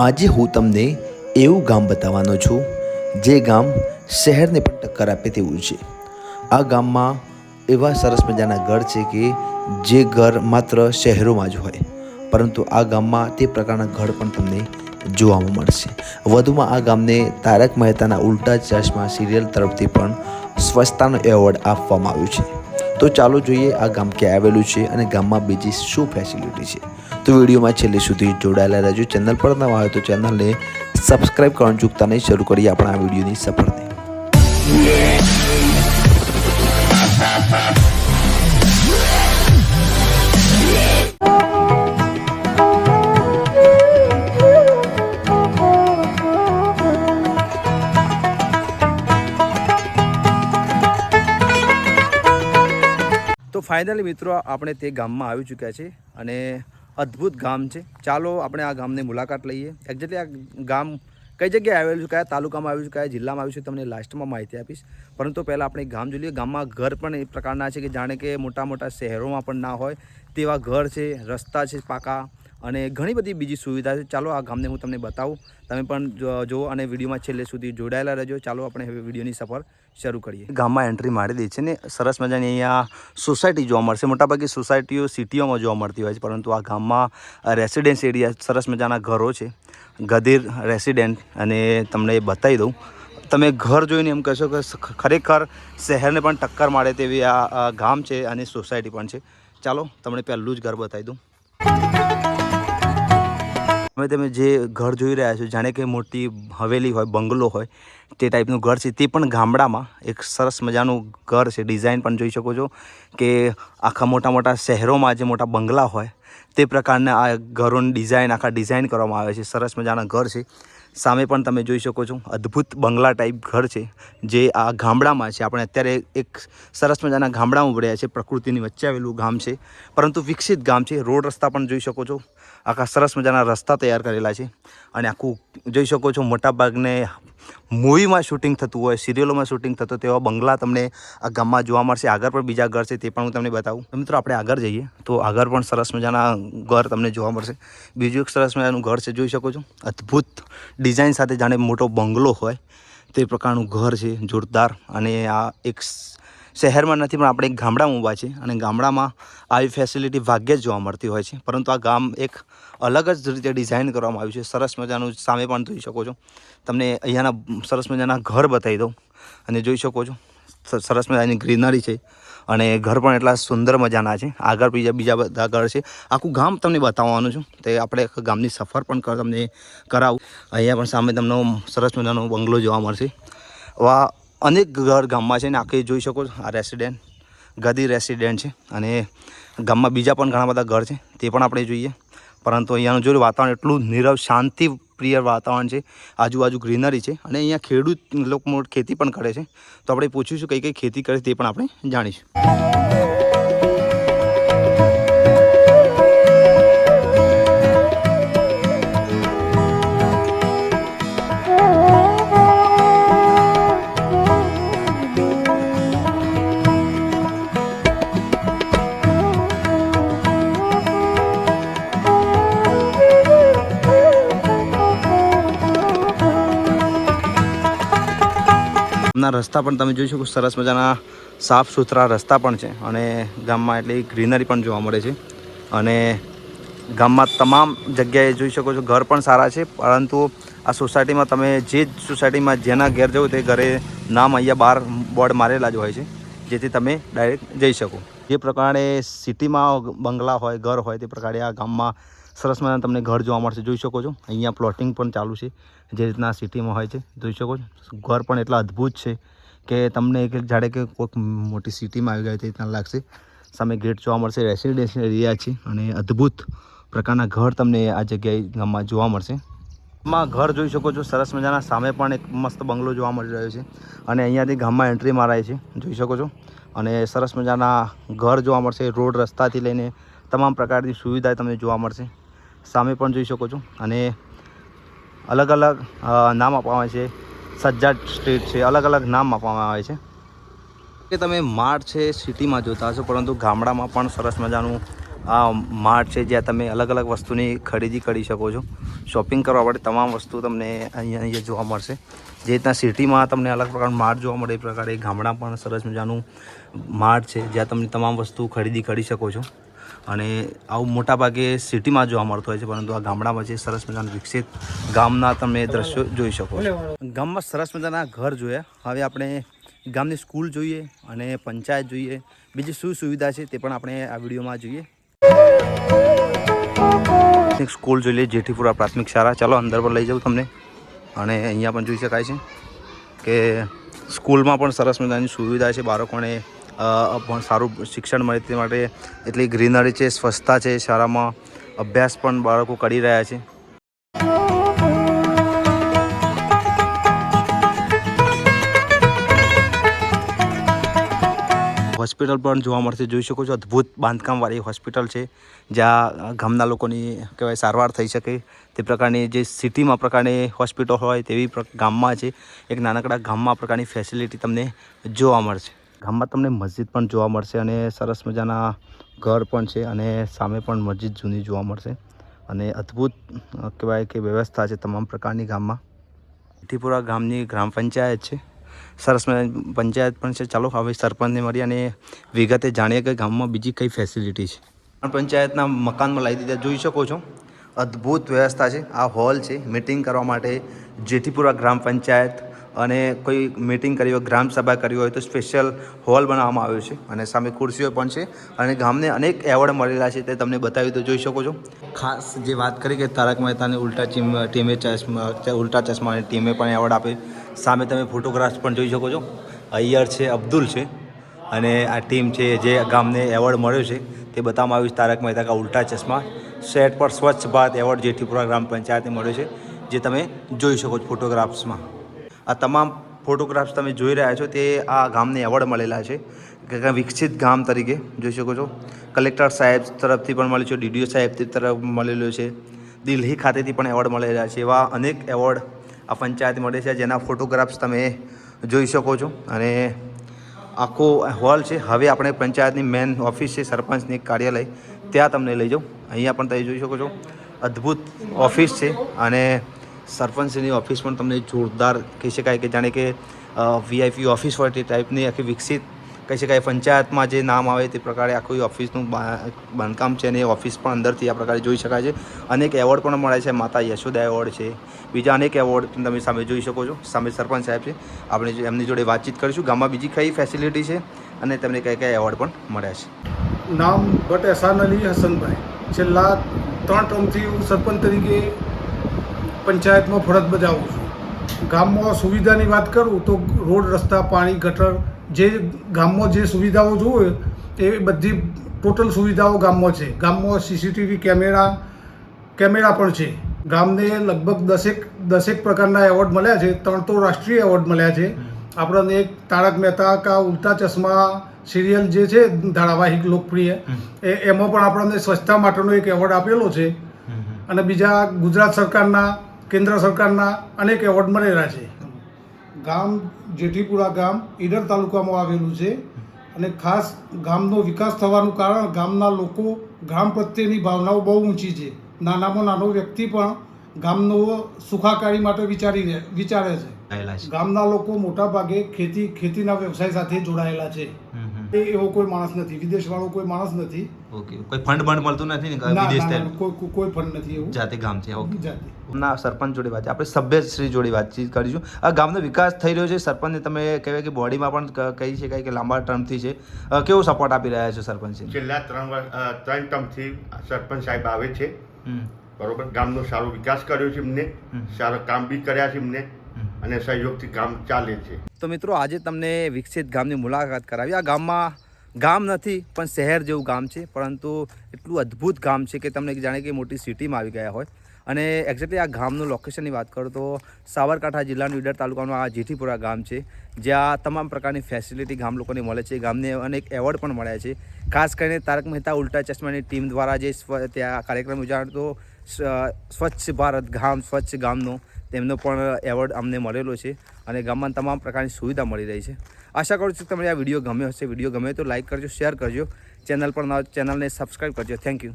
આજે હું તમને એવું ગામ બતાવવાનો છું, જે ગામ શહેરને પણ ટક્કર આપે તેવું છે. આ ગામમાં એવા સરસ મજાના ઘર છે કે જે ઘર માત્ર શહેરોમાં જ હોય, પરંતુ આ ગામમાં તે પ્રકારના ઘર પણ તમને જોવામાં મળશે. વધુમાં આ ગામને તારક મહેતાના ઉલ્ટા ચશ્મા સિરિયલ તરફથી પણ સ્વચ્છતાનો એવોર્ડ આપવામાં આવ્યો છે. તો ચાલો જોઈએ આ ગામ ક્યાં આવેલું છે અને ગામમાં બીજી શું ફેસિલિટી છે. તો વિડીયોમાં છેલ્લે સુધી જોડાયેલા રહેજો. ચેનલ પર નવા હોય તો ચેનલને સબસ્ક્રાઇબ કરવાનું ચૂકતા નહીં. શરૂ કરીએ આપણા આ વિડીયોની સફળતા. ફાઇનલી મિત્રો, આપણે તે ગામમાં આવી ચૂક્યા છે અને અદ્ભુત ગામ છે. ચાલો આપણે આ ગામની મુલાકાત લઈએ. એક્ઝેક્ટલી આ ગામ કઈ જગ્યાએ આવેલું છે, કયા તાલુકામાં આવ્યું છે, કયા જિલ્લામાં આવ્યું છે, તમને લાસ્ટમાં માહિતી આપીશ. પરંતુ પહેલાં આપણે ગામ જોઈ લઈએ ગામમાં ઘર પણ એ પ્રકારના છે કે જાણે કે મોટા મોટા શહેરોમાં પણ ના હોય તેવા ઘર છે, રસ્તા છે, પાકા. અને ઘણી બધી બીજી સુવિધા છે. ચાલો આ ગામને હું તમને બતાવું. તમે પણ જો- જુઓ અને વિડીયોમાં છેલ્લે સુધી જોડાયેલા રહેજો. ચાલો આપણે હવે વિડીયોની સફર શરૂ કરીએ. ગામમાં એન્ટ્રી મારી દે છે ને. સરસ મજાની અહીંયા સોસાયટી જોવા મળશે. મોટાભાગે સોસાયટીઓ સિટીઓમાં જોવા મળતી હોય છે. પરંતુ આ ગામમાં રેસિડેન્સ એરિયા સરસ મજાના ઘરો છે. ગધીર રેસિડેન્ટ અને તમને એ બતાવી દઉં. તમે ઘર જોઈને એમ કહેશો કે ખરેખર શહેરને પણ ટક્કર મારે તેવી આ ગામ છે અને સોસાયટી પણ છે. ચાલો તમને પહેલું જ ઘર બતાવી દઉં. હવે તમે જે ઘર જોઈ રહ્યા છો, જાણે કે મોટી હવેલી હોય, બંગલો હોય, તે ટાઈપનું ઘર છે. તે પણ ગામડામાં એક સરસ મજાનું ઘર છે. ડિઝાઇન પણ જોઈ શકો છો કે આખા મોટા મોટા શહેરોમાં જે મોટા બંગલા હોય, તે પ્રકારના આ ઘરોની ડિઝાઇન આખા ડિઝાઇન કરવામાં આવે છે. સરસ મજાના ઘર છે. સામે પણ તમે જોઈ શકો છો. અદ્ભુત બંગલા ટાઈપ ઘર છે, જે આ ગામડામાં છે. આપણે અત્યારે એક સરસ મજાના ગામડામાં ઉભર્યા છે પ્રકૃતિની વચ્ચે આવેલું ગામ છે. પરંતુ વિકસિત ગામ છે. રોડ રસ્તા પણ જોઈ શકો છો. આખા સરસ મજાના રસ્તા તૈયાર કરેલા છે. અને આખું જોઈ શકો છો મોટા ભાગને મૂવીમાં શૂટિંગ થતું હોય, સિરિયલોમાં શૂટિંગ થતું તેવા બંગલા તમને આ ગામમાં જોવા મળશે. આગળ પણ બીજા ઘર છે, તે પણ હું તમને બતાવું. મિત્રો, આપણે આગળ જઈએ. તો આગળ પણ સરસ મજાના ઘર તમને જોવા મળશે. બીજું એક સરસ મજાનું ઘર છે, જોઈ શકો છો. અદ્ભુત ડિઝાઇન સાથે જાણે મોટો બંગલો હોય, તે પ્રકારનું ઘર છે, જોરદાર. અને આ એક શહેરમાં નથી, પણ આપણે ગામડામાં ઊભા છે અને ગામડામાં આવી ફેસિલિટી ભાગ્યે જ જોવા મળતી હોય છે. પરંતુ આ ગામ એક અલગ જ રીતે ડિઝાઇન કરવામાં આવ્યું છે. સરસ મજાનું સામે પણ જોઈ શકો છો. તમને અહીંયાના સરસ મજાના ઘર બતાવી દઉં અને જોઈ શકો છો. સરસ મજાની ગ્રીનરી છે અને ઘર પણ એટલા સુંદર મજાના છે. આગળ બીજા બીજા બધા ઘર છે. આખું ગામ તમને બતાવવાનું છું. તે આપણે ગામની સફર પણ તમને કરાવું. અહીંયા પણ સામે તમને સરસ મજાનો બંગલો જોવા મળશે. વા અનેક ઘર ગામમાં છે ને આખી જોઈ શકો છો, આ રેસિડેન્ટ ગદી રેસિડેન્ટ છે અને ગામમાં બીજા પણ ઘણા બધા ઘર છે, તે પણ આપણે જોઈએ. પરંતુ અહીંયાનું જોયું વાતાવરણ એટલું નીરવ, શાંતિ પ્રિય વાતાવરણ છે. આજુબાજુ ગ્રીનરી છે અને અહીંયા ખેડૂત લોકો ખેતી પણ કરે છે. તો આપણે પૂછીશું કઈ કઈ ખેતી કરે તે પણ આપણે જાણીશું. ના રસ્તા પણ તમે જોઈ શકો સરસ મજાના સાફ સુથરા રસ્તા પણ છે અને ગામમાં એટલી ગ્રીનરી પણ જોવા મળે છે. અને ગામમાં તમામ જગ્યાએ જોઈ શકો છો, ઘર પણ સારા છે, પરંતુ આ સોસાયટીમાં તમે જે સોસાયટીમાં જેના ઘેર જવું તે ઘરે નામ અહીંયા બહાર બોર્ડ મારેલા જ હોય છે, જેથી તમે ડાયરેક્ટ જઈ શકો. જે પ્રકારે સિટીમાં બંગલા હોય, ઘર હોય, તે પ્રકારે આ ગામમાં સરસ મજાના તમને ઘર જોવા મળશે, જોઈ શકો છો. અહીંયા પ્લોટિંગ પણ ચાલુ છે. જે રીતના સિટીમાં હોય છે, જોઈ શકો છો. ઘર પણ એટલા અદ્ભુત છે કે તમને એક જાણે કે કોઈક મોટી સિટીમાં આવી ગયા તે રીતના લાગશે. સામે ગેટ જોવા મળશે રેસિડેન્શિયલ એરિયા છે અને અદ્ભુત પ્રકારના ઘર તમને આ જગ્યાએ ગામમાં જોવા મળશે. માં ઘર જોઈ શકો છો, સરસ મજાના. સામે પણ એક મસ્ત બંગલો જોવા મળી રહ્યો છે અને અહીંયાથી ગામમાં એન્ટ્રી મારાય છે, જોઈ શકો છો. અને સરસ મજાના ઘર જોવા મળશે, રોડ રસ્તાથી લઈને તમામ પ્રકારની સુવિધા તમને જોવા મળશે. સામે પણ જોઈ શકો છો અને અલગ અલગ નામ આપવામાં આવે છે. સજ્જાદ સ્ટ્રીટ છે. અલગ અલગ નામ આપવામાં આવે છે. કે તમે માર્ટ છે, સિટીમાં જોતા હશો, પરંતુ ગામડામાં પણ સરસ મજાનું આ માર્ટ છે, જ્યાં તમે અલગ અલગ વસ્તુની ખરીદી કરી શકો છો. શોપિંગ કરવા માટે તમામ વસ્તુ તમને અહીંયા અહીંયા જોવા મળશે. જે રીતના સિટીમાં તમને અલગ પ્રકારનું માર્ટ જોવા મળે, એ પ્રકારે ગામડા પણ સરસ મજાનું માર્ટ છે, જ્યાં તમે તમામ વસ્તુ ખરીદી કરી શકો છો. અને આવું મોટા ભાગે સિટીમાં જોવા મળતું હોય છે, પરંતુ આ ગામડામાં છે સરસ મજાનું વિકસિત ગામના તમે દ્રશ્યો જોઈ શકો ગામમાં સરસ મજાના ઘર જોયા. હવે આપણે ગામની સ્કૂલ જોઈએ અને પંચાયત જોઈએ. બીજી શું સુવિધા છે તે પણ આપણે આ વિડીયોમાં જોઈએ. એક સ્કૂલ જોઈ લઈએ, જેઠીપુરા પ્રાથમિક શાળા. ચાલો અંદર પર લઈ જાઉં તમને. અને અહીંયા પણ જોઈ શકાય છે કે સ્કૂલમાં પણ સરસ મજાની સુવિધા છે. બાળકોને પણ સારું શિક્ષણ મળે તે માટે એટલી ગ્રીનરી છે, સ્વચ્છતા છે, શાળામાં અભ્યાસ પણ બાળકો કરી રહ્યા છે. હોસ્પિટલ પણ જોવા મળશે, જોઈ શકો છો, અદ્ભુત બાંધકામવાળી હોસ્પિટલ છે, જ્યાં ગામના લોકોની કહેવાય સારવાર થઈ શકે. તે પ્રકારની જે સિટીમાં પ્રકારની હોસ્પિટલ હોય તેવી ગામમાં છે, એક નાનકડા ગામમાં પ્રકારની ફેસિલિટી તમને જોવા મળશે. ગામમાં તમને મસ્જિદ પણ જોવા મળશે અને સરસ મજાના ઘર પણ છે અને સામે પણ મસ્જિદ જૂની જોવા મળશે. અને અદ્ભુત કહેવાય કે વ્યવસ્થા છે તમામ પ્રકારની ગામમાં. ટીપુરા ગામની ગ્રામ પંચાયત છે. સરસ પંચાયત પણ છે. ચાલો હવે સરપંચને મળી અને વિગતે જાણીએ કે ગામમાં બીજી કઈ ફેસિલિટી છે. ગ્રામ પંચાયતના મકાનમાં લાવી દીધા. જોઈ શકો છો. અદ્ભુત વ્યવસ્થા છે. આ હોલ છે. મિટિંગ કરવા માટે જેઠીપુરા ગ્રામ પંચાયત અને કોઈ મિટિંગ કરી હોય, ગ્રામ સભા કરી હોય તો સ્પેશિયલ હોલ બનાવવામાં આવ્યો છે અને સામે ખુરશીઓ પણ છે અને ગામને અનેક એવોર્ડ મળેલા છે તે તમને બતાવી તો જોઈ શકો છો. ખાસ જે વાત કરી કે તારક મહેતાને ઉલ્ટા ટીમે ચશ્મા ઉલ્ટા ચશ્માની ટીમે પણ એવોર્ડ આપે. સામે તમે ફોટોગ્રાફ્સ પણ જોઈ શકો છો. અય્યર છે, અબ્દુલ છે અને આ ટીમ છે જે ગામને એવોર્ડ મળ્યો છે તે બતાવવામાં આવ્યું છે તારક મહેતા કા ઉલ્ટા ચશ્મા. સેટ પર સ્વચ્છ ભારત એવોર્ડ જેઠીપુરા ગ્રામ પંચાયતને મળ્યો છે, જે તમે જોઈ શકો છો ફોટોગ્રાફ્સમાં આ તમામ ફોટોગ્રાફ્સ તમે જોઈ રહ્યા છો તે આ ગામને એવોર્ડ મળેલા છે. વિકસિત ગામ તરીકે જોઈ શકો છો. કલેક્ટર સાહેબ તરફથી પણ મળ્યું છે ડીડીઓ સાહેબ તરફ મળેલો છે. દિલ્હી ખાતેથી પણ એવોર્ડ મળેલા છે. એવા અનેક એવોર્ડ આ પંચાયત મળે છે, જેના ફોટોગ્રાફ્સ તમે જોઈ શકો છો. અને આખો હોલ છે. હવે આપણે પંચાયતની મેન ઓફિસ છે, સરપંચની કાર્યાલય. ત્યાં તમને લઈ જાઉં. અહીંયા પણ તમે જોઈ શકો છો. અદ્ભુત ઓફિસ છે. અને સરપંચની ઓફિસ પણ તમને જોરદાર કહી શકાય કે જાણે કે વીઆઈપી ઓફિસ હોય તે ટાઈપની આખી વિકસિત કહી શકાય પંચાયતમાં જે નામ આવે તે પ્રકારે આખું ઓફિસનું બાંધકામ છે અને એ ઓફિસ પણ અંદરથી આ પ્રકારે જોઈ શકાય છે. અનેક એવોર્ડ પણ મળે છે. માતા યશોદા એવોર્ડ છે. બીજા અનેક એવોર્ડ તમે સામે જોઈ શકો છો. સામે સરપંચ સાહેબ છે. આપણે એમની જોડે વાતચીત કરીશું. ગામમાં બીજી કઈ ફેસિલિટી છે? અને તેમને કયા કયા એવોર્ડ પણ મળ્યા છે. નામ ભટ્ટ એહસાન અલી હસનભાઈ. છેલ્લા ત્રણ ટર્મથી હું સરપંચ તરીકે પંચાયતમાં ફરજ બજાવું છું. ગામમાં સુવિધાની વાત કરું તો રોડ રસ્તા પાણી ગટર જે ગામમાં જે સુવિધાઓ જોઈએ એ બધી ટોટલ સુવિધાઓ ગામમાં છે. ગામમાં સીસીટીવી કેમેરા કેમેરા પણ છે. ગામને લગભગ દસેક દસેક પ્રકારના એવોર્ડ મળ્યા છે. ત્રણ તો રાષ્ટ્રીય એવોર્ડ મળ્યા છે. આપણને એક તારક મહેતા કા ઉલ્ટા ચશ્મા સિરિયલ જે છે ધારાવાહિક લોકપ્રિય એ એમાં પણ આપણને સ્વચ્છતા માટેનો એક એવોર્ડ આપેલો છે. અને બીજા ગુજરાત સરકારના કેન્દ્ર સરકારના અનેક એવોર્ડ મળેલા છે. ગામ જેઠીપુરા ગામ ઈડર તાલુકામાં આવેલું છે અને ખાસ ગામનો વિકાસ થવાનું કારણ ગામના લોકો ગામ પ્રત્યેની ભાવનાઓ બહુ ઊંચી છે. નાનામાં નાનો વ્યક્તિ પણ ગામનો સુખાકારી માટે વિચારી વિચારે છે. ગામના લોકો મોટા ભાગે ખેતી ખેતીના વ્યવસાય સાથે જોડાયેલા છે. એવો કોઈ માણસ નથી. વિદેશવાળો કોઈ માણસ નથી. ઓકે. કોઈ ફંડ બંડ મળતું નથી ને? વિદેશ કોઈ કોઈ- ફંડ નથી એવું. જાતે ગામ છે. ઓકે. જાતે. ના સરપંચ જોડે વાત આપણે સભ્યશ્રી જોડે વાતચીત કરીશું. આ ગામનો વિકાસ થઈ રહ્યો છે. સરપંચને તમે કહેવાય કે બોડીમાં પણ કહી શકાય કે લાંબા ટર્મથી છે. કેવો સપોર્ટ આપી રહ્યા છે સરપંચ? છેલ્લા ત્રણ વર્ષ ત્રણ ટર્મથી સરપંચ સાહેબ આવે છે. બરોબર? ગામનો સારો વિકાસ કર્યો છે એમને. સારા કામ બી કર્યા છે એમને. અને સહયોગથી કામ ચાલે છે. તો મિત્રો, આજે તમને વિકસિત ગામની મુલાકાત કરાવી. આ ગામમાં ગામ નથી, પણ શહેર જેવું ગામ છે. પરંતુ એટલું અદ્ભુત ગામ છે કે તમને જાણે કે મોટી સિટીમાં આવી ગયા હોય. અને એક્ઝેક્ટલી આ ગામનું લોકેશનની વાત કરું તો સાબરકાંઠા જિલ્લાનું ઈડર તાલુકાનું આ જેઠીપુરા ગામ છે. જ્યાં તમામ પ્રકારની ફેસિલિટી ગામ લોકોને મળે છે. ગામને અનેક એવોર્ડ પણ મળ્યા છે. ખાસ કરીને તારક મહેતા ઉલ્ટા ચશ્માની ટીમ દ્વારા જે ત્યાં કાર્યક્રમ યોજાયો સ- સ્વચ્છ ભારત ગામ, સ્વચ્છ ગામનો તેમનો પણ એવોર્ડ અમને મળેલો છે અને ગામમાં તમામ પ્રકારની સુવિધા મળી રહી છે. આશા કરું છું કે તમને આ વીડિયો ગમ્યો હશે. વીડિયો ગમે તો લાઇક કરજો, શેર કરજો. ચેનલ તો ચેનલને સબસ્ક્રાઈબ કરજો. Thank you.